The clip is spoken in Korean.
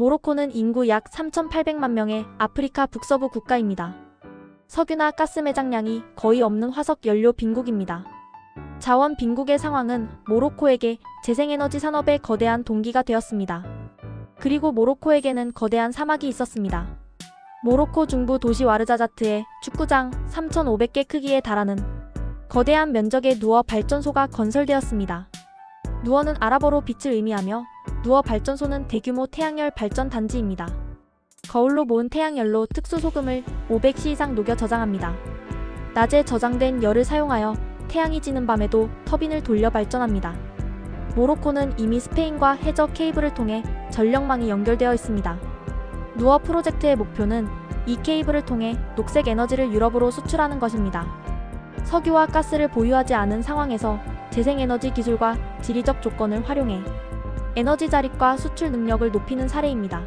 모로코는 인구 약 3,800만 명의 아프리카 북서부 국가입니다. 석유나 가스 매장량이 거의 없는 화석 연료 빈국입니다. 자원 빈국의 상황은 모로코에게 재생에너지 산업의 거대한 동기가 되었습니다. 그리고 모로코에게는 거대한 사막이 있었습니다. 모로코 중부 도시 와르자자트에 축구장 3,500개 크기에 달하는 거대한 면적의 누어 발전소가 건설되었습니다. 누어는 아랍어로 빛을 의미하며 누어 발전소는 대규모 태양열 발전 단지입니다. 거울로 모은 태양열로 특수 소금을 500시 이상 녹여 저장합니다. 낮에 저장된 열을 사용하여 태양이 지는 밤에도 터빈을 돌려 발전합니다. 모로코는 이미 스페인과 해저 케이블을 통해 전력망이 연결되어 있습니다. 누어 프로젝트의 목표는 이 케이블을 통해 녹색 에너지를 유럽으로 수출하는 것입니다. 석유와 가스를 보유하지 않은 상황에서 재생에너지 기술과 지리적 조건을 활용해 에너지 자립과 수출 능력을 높이는 사례입니다.